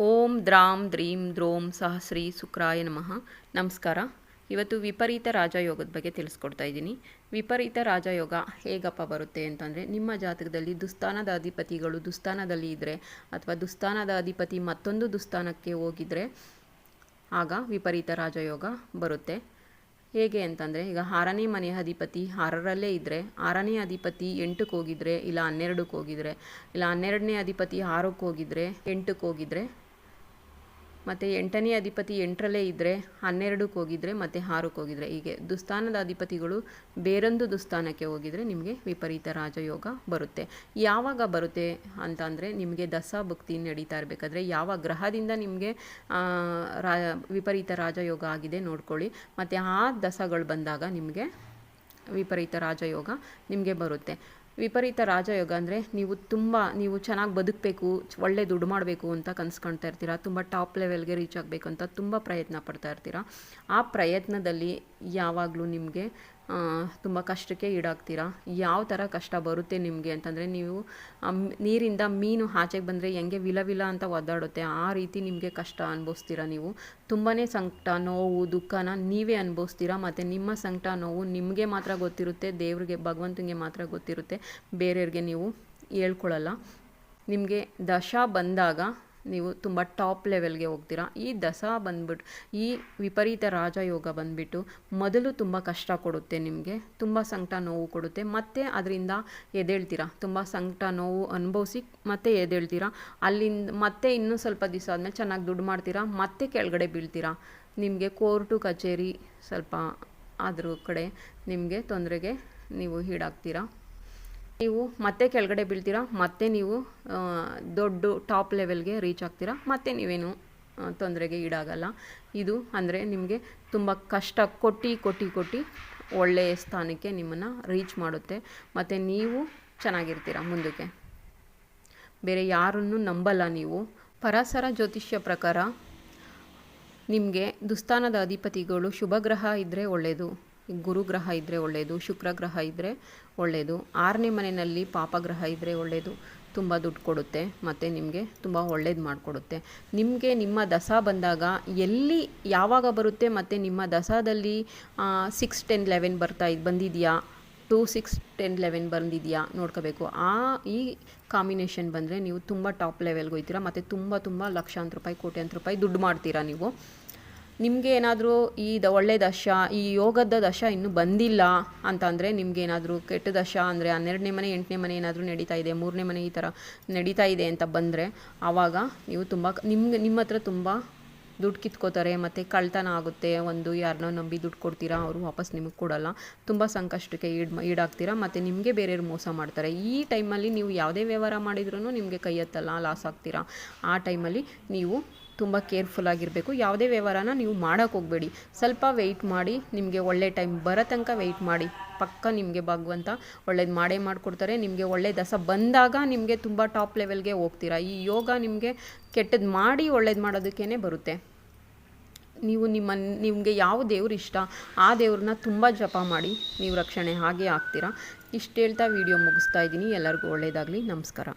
ಓಂ ದ್ರಾಂ ದ್ರೀಂ ದ್ರೋಂ ಸಹ ಶ್ರೀ ಸುಕ್ರಾಯ ನಮಃ. ನಮಸ್ಕಾರ. ಇವತ್ತು ವಿಪರೀತ ರಾಜಯೋಗದ ಬಗ್ಗೆ ತಿಳಿಸ್ಕೊಡ್ತಾ ಇದ್ದೀನಿ. ವಿಪರೀತ ರಾಜಯೋಗ ಹೇಗಪ್ಪ ಬರುತ್ತೆ ಅಂತಂದರೆ, ನಿಮ್ಮ ಜಾತಕದಲ್ಲಿ ದುಸ್ಥಾನದ ಅಧಿಪತಿಗಳು ದುಸ್ಥಾನದಲ್ಲಿ ಇದ್ದರೆ ಅಥವಾ ದುಸ್ಥಾನದ ಅಧಿಪತಿ ಮತ್ತೊಂದು ದುಸ್ಥಾನಕ್ಕೆ ಹೋಗಿದರೆ, ಆಗ ವಿಪರೀತ ರಾಜಯೋಗ ಬರುತ್ತೆ. ಹೇಗೆ ಅಂತಂದರೆ, ಈಗ ಆರನೇ ಮನೆಯ ಅಧಿಪತಿ ಆರರಲ್ಲೇ ಇದ್ದರೆ ಆರನೇ ಅಧಿಪತಿ ಎಂಟಕ್ಕೆ ಹೋಗಿದ್ರೆ, ಇಲ್ಲ ಹನ್ನೆರಡಕ್ಕೆ ಹೋಗಿದ್ರೆ, ಇಲ್ಲ ಹನ್ನೆರಡನೇ ಅಧಿಪತಿ ಆರಕ್ಕೆ ಹೋಗಿದ್ರೆ, ಎಂಟಕ್ಕೆ ಹೋಗಿದ್ರೆ ಮತ್ತು ಎಂಟನೇ ಅಧಿಪತಿ ಎಂಟರಲ್ಲೇ ಇದ್ದರೆ ಹನ್ನೆರಡಕ್ಕೆ ಹೋಗಿದ್ರೆ ಮತ್ತು ಆರಕ್ಕೆ ಹೋಗಿದ್ರೆ. ಹೀಗೆ ದುಸ್ಥಾನದ ಅಧಿಪತಿಗಳು ಬೇರೊಂದು ದುಸ್ಥಾನಕ್ಕೆ ಹೋಗಿದರೆ ನಿಮಗೆ ವಿಪರೀತ ರಾಜಯೋಗ ಬರುತ್ತೆ. ಯಾವಾಗ ಬರುತ್ತೆ ಅಂತ ಅಂದರೆ ನಿಮಗೆ ದಸಾ ಭಕ್ತಿ ನಡೀತಾ ಇರಬೇಕಾದ್ರೆ ಯಾವ ಗ್ರಹದಿಂದ ನಿಮಗೆ ರಾ, ವಿಪರೀತ ರಾಜಯೋಗ ಆಗಿದೆ ನೋಡ್ಕೊಳ್ಳಿ. ಮತ್ತು ಆ ದಸಗಳು ಬಂದಾಗ ನಿಮಗೆ ವಿಪರೀತ ರಾಜಯೋಗ ನಿಮಗೆ ಬರುತ್ತೆ. ವಿಪರೀತ ರಾಜಯೋಗ ಅಂದರೆ ನೀವು ತುಂಬ, ನೀವು ಚೆನ್ನಾಗಿ ಬದುಕಬೇಕು, ಒಳ್ಳೆ ದುಡ್ಡು ಮಾಡಬೇಕು ಅಂತ ಕನ್ಸ್ಕೊಳ್ತಾ ಇರ್ತೀರ, ತುಂಬ ಟಾಪ್ ಲೆವೆಲ್ಗೆ ರೀಚ್ ಆಗಬೇಕು ಅಂತ ತುಂಬ ಪ್ರಯತ್ನ ಪಡ್ತಾ ಇರ್ತೀರಾ, ಆ ಪ್ರಯತ್ನದಲ್ಲಿ ಯಾವಾಗಲೂ ನಿಮಗೆ ತುಂಬ ಕಷ್ಟಕ್ಕೆ ಈಡಾಗ್ತೀರಾ? ಯಾವ ಥರ ಕಷ್ಟ ಬರುತ್ತೆ ನಿಮಗೆ ಅಂತಂದರೆ ನೀವು ನೀರಿಂದ ಮೀನು ಆಚೆಗೆ ಬಂದರೆ ಹೆಂಗೆ ವಿಲ ವಿಲ ಅಂತ ಒದ್ದಾಡುತ್ತೆ, ಆ ರೀತಿ ನಿಮಗೆ ಕಷ್ಟ ಅನುಭವಿಸ್ತೀರಾ ನೀವು? ತುಂಬಾ ಸಂಕಟ, ನೋವು, ದುಃಖನ ನೀವೇ ಅನುಭವಿಸ್ತೀರಾ? ಮತ್ತು ನಿಮ್ಮ ಸಂಕಟ, ನೋವು ನಿಮಗೆ ಮಾತ್ರ ಗೊತ್ತಿರುತ್ತೆ, ದೇವ್ರಿಗೆ, ಭಗವಂತನಿಗೆ ಮಾತ್ರ ಗೊತ್ತಿರುತ್ತೆ, ಬೇರೆಯವ್ರಿಗೆ ನೀವು ಹೇಳ್ಕೊಳ್ಳಲ್ಲ ನಿಮಗೆ ದಶ ಬಂದಾಗ ನೀವು ತುಂಬ ಟಾಪ್ ಲೆವೆಲ್ಗೆ ಹೋಗ್ತೀರಾ. ಈ ದಸಾ ಬಂದ್ಬಿಟ್ಟು ಈ ವಿಪರೀತ ರಾಜಯೋಗ ಬಂದುಬಿಟ್ಟು ಮೊದಲು ತುಂಬ ಕಷ್ಟ ಕೊಡುತ್ತೆ ನಿಮಗೆ, ತುಂಬ ಸಂಕಟ ನೋವು ಕೊಡುತ್ತೆ. ಮತ್ತು ಅದರಿಂದ ಎದೇಳ್ತೀರಾ ತುಂಬ ಸಂಕಟ ನೋವು ಅನುಭವಿಸಿ ಮತ್ತೆ ಎದೇಳ್ತೀರಾ ಅಲ್ಲಿಂದ ಮತ್ತೆ ಇನ್ನೂ ಸ್ವಲ್ಪ ದಿವಸ ಆದಮೇಲೆ ಚೆನ್ನಾಗಿ ದುಡ್ಡು ಮಾಡ್ತೀರಾ? ಮತ್ತೆ ಕೆಳಗಡೆ ಬೀಳ್ತೀರಾ? ನಿಮಗೆ ಕೋರ್ಟು, ಕಚೇರಿ ಸ್ವಲ್ಪ ಅದ್ರ ಕಡೆ ನಿಮಗೆ ತೊಂದರೆಗೆ ನೀವು ಈಡಾಗ್ತೀರಾ. ನೀವು ಮತ್ತೆ ಕೆಳಗಡೆ ಬೀಳ್ತೀರಾ, ಮತ್ತೆ ನೀವು ದೊಡ್ಡ ಟಾಪ್ ಲೆವೆಲ್ಗೆ ರೀಚ್ ಆಗ್ತೀರಾ, ಮತ್ತೆ ನೀವೇನು ತೊಂದರೆಗೆ ಈಡಾಗಲ್ಲ. ಇದು ಅಂದರೆ ನಿಮಗೆ ತುಂಬ ಕಷ್ಟ, ಕೊಟ್ಟು ಕೊಟ್ಟು ಕೊಟ್ಟು ಒಳ್ಳೆಯ ಸ್ಥಾನಕ್ಕೆ ನಿಮ್ಮನ್ನು ರೀಚ್ ಮಾಡುತ್ತೆ. ಮತ್ತು ನೀವು ಚೆನ್ನಾಗಿರ್ತೀರ ಮುಂದಕ್ಕೆ? ಬೇರೆ ಯಾರನ್ನು ನಂಬಲ್ಲ ನೀವು. ಪರಸರ ಜ್ಯೋತಿಷ್ಯ ಪ್ರಕಾರ ನಿಮಗೆ ದುಸ್ಥಾನದ ಅಧಿಪತಿಗಳು ಶುಭ ಗ್ರಹ ಇದ್ದರೆ ಒಳ್ಳೆಯದು ಗುರುಗ್ರಹ ಇದ್ದರೆ ಒಳ್ಳೆಯದು ಶುಕ್ರ ಗ್ರಹ ಇದ್ದರೆ ಒಳ್ಳೆಯದು ಆರನೇ ಮನೆಯಲ್ಲಿ ಪಾಪಗ್ರಹ ಇದ್ದರೆ ಒಳ್ಳೆಯದು ತುಂಬ ದುಡ್ಡು ಕೊಡುತ್ತೆ ಮತ್ತು ನಿಮಗೆ ತುಂಬ ಒಳ್ಳೇದು ಮಾಡಿಕೊಡುತ್ತೆ. ನಿಮಗೆ ನಿಮ್ಮ ದಸ ಬಂದಾಗ ಎಲ್ಲಿ ಯಾವಾಗ ಬರುತ್ತೆ ಮತ್ತು ನಿಮ್ಮ ದಸದಲ್ಲಿ ಸಿಕ್ಸ್ ಟೆನ್ ಲೆವೆನ್ ಬರ್ತಾ ಇದು, ಬಂದಿದೆಯಾ? ಟೂ ಸಿಕ್ಸ್ ಟೆನ್ ಲೆವೆನ್ ಬಂದಿದೆಯಾ? ನೋಡ್ಕೋಬೇಕು. ಆ, ಈ ಕಾಂಬಿನೇಷನ್ ಬಂದರೆ ನೀವು ತುಂಬ ಟಾಪ್ ಲೆವೆಲ್ಗೆ ಹೋಗ್ತೀರಾ ಮತ್ತು ತುಂಬ ತುಂಬ ಲಕ್ಷಾಂತರ ರೂಪಾಯಿ ಕೋಟ್ಯಾಂತರ ರೂಪಾಯಿ ದುಡ್ಡು ಮಾಡ್ತೀರಾ ನೀವು. ನಿಮಗೆ ಏನಾದರೂ ಈ ದ ಒಳ್ಳೆ ದಶ, ಈ ಯೋಗದ ದಶ ಇನ್ನೂ ಬಂದಿಲ್ಲ ಅಂತಂದರೆ ನಿಮ್ಗೆ ಏನಾದರೂ ಕೆಟ್ಟ ದಶ ಅಂದರೆ ಹನ್ನೆರಡನೇ ಮನೆ, ಎಂಟನೇ ಮನೆ ಏನಾದರೂ ನಡೀತಾ ಇದೆ, ಮೂರನೇ ಮನೆ ಈ ಥರ ನಡೀತಾ ಇದೆ ಅಂತ ಬಂದರೆ ಆವಾಗ ನೀವು ತುಂಬ, ನಿಮ್ಗೆ, ನಿಮ್ಮ ಹತ್ರ ತುಂಬ ದುಡ್ಡು ಕಿತ್ಕೋತಾರೆ, ಮತ್ತು ಕಳ್ತನ ಆಗುತ್ತೆ. ಒಂದು ಯಾರನ್ನೋ ನಂಬಿ ದುಡ್ಡು ಕೊಡ್ತೀರಾ, ಅವರು ವಾಪಸ್ ನಿಮಗೆ ಕೊಡಲ್ಲ. ತುಂಬ ಸಂಕಷ್ಟಕ್ಕೆ ಈಡ್, ಈಡಾಗ್ತೀರಾ, ಮತ್ತು ನಿಮಗೆ ಬೇರೆಯವ್ರು ಮೋಸ ಮಾಡ್ತಾರೆ. ಈ ಟೈಮಲ್ಲಿ ನೀವು ಯಾವುದೇ ವ್ಯವಹಾರ ಮಾಡಿದ್ರೂ ನಿಮಗೆ ಕೈ ಎತ್ತಲ್ಲ, ಲಾಸ್ ಆಗ್ತೀರಾ. ಆ ಟೈಮಲ್ಲಿ ನೀವು ತುಂಬ ಕೇರ್ಫುಲ್ ಆಗಿರಬೇಕು. ಯಾವುದೇ ವ್ಯವಹಾರನ ನೀವು ಮಾಡೋಕ್ಕೆ ಹೋಗಬೇಡಿ. ಸ್ವಲ್ಪ ವೆಯ್ಟ್ ಮಾಡಿ, ನಿಮಗೆ ಒಳ್ಳೆ ಟೈಮ್ ಬರೋ ತನಕ ವೆಯ್ಟ್ ಮಾಡಿ. ಪಕ್ಕ ನಿಮಗೆ ಭಗವಂತ ಒಳ್ಳೇದು ಮಾಡೇ ಮಾಡಿಕೊಡ್ತಾರೆ. ನಿಮಗೆ ಒಳ್ಳೆ ದಸ ಬಂದಾಗ ನಿಮಗೆ ತುಂಬ ಟಾಪ್ ಲೆವೆಲ್ಗೆ ಹೋಗ್ತೀರಾ. ಈ ಯೋಗ ನಿಮಗೆ ಕೆಟ್ಟದ್ದು ಮಾಡಿ ಒಳ್ಳೇದು ಮಾಡೋದಕ್ಕೇ ಬರುತ್ತೆ. ನೀವು ನಿಮ್ಮ, ನಿಮಗೆ ಯಾವ ದೇವ್ರು ಇಷ್ಟ, ಆ ದೇವ್ರನ್ನ ತುಂಬ ಜಪ ಮಾಡಿ ನೀವು ರಕ್ಷಣೆ ಹಾಗೆ ಆಗ್ತೀರಾ. ಇಷ್ಟು ಹೇಳ್ತಾ ವಿಡಿಯೋ ಮುಗಿಸ್ತಾ ಇದ್ದೀನಿ. ಎಲ್ಲರಿಗೂ ಒಳ್ಳೆಯದಾಗಲಿ ನಮಸ್ಕಾರ.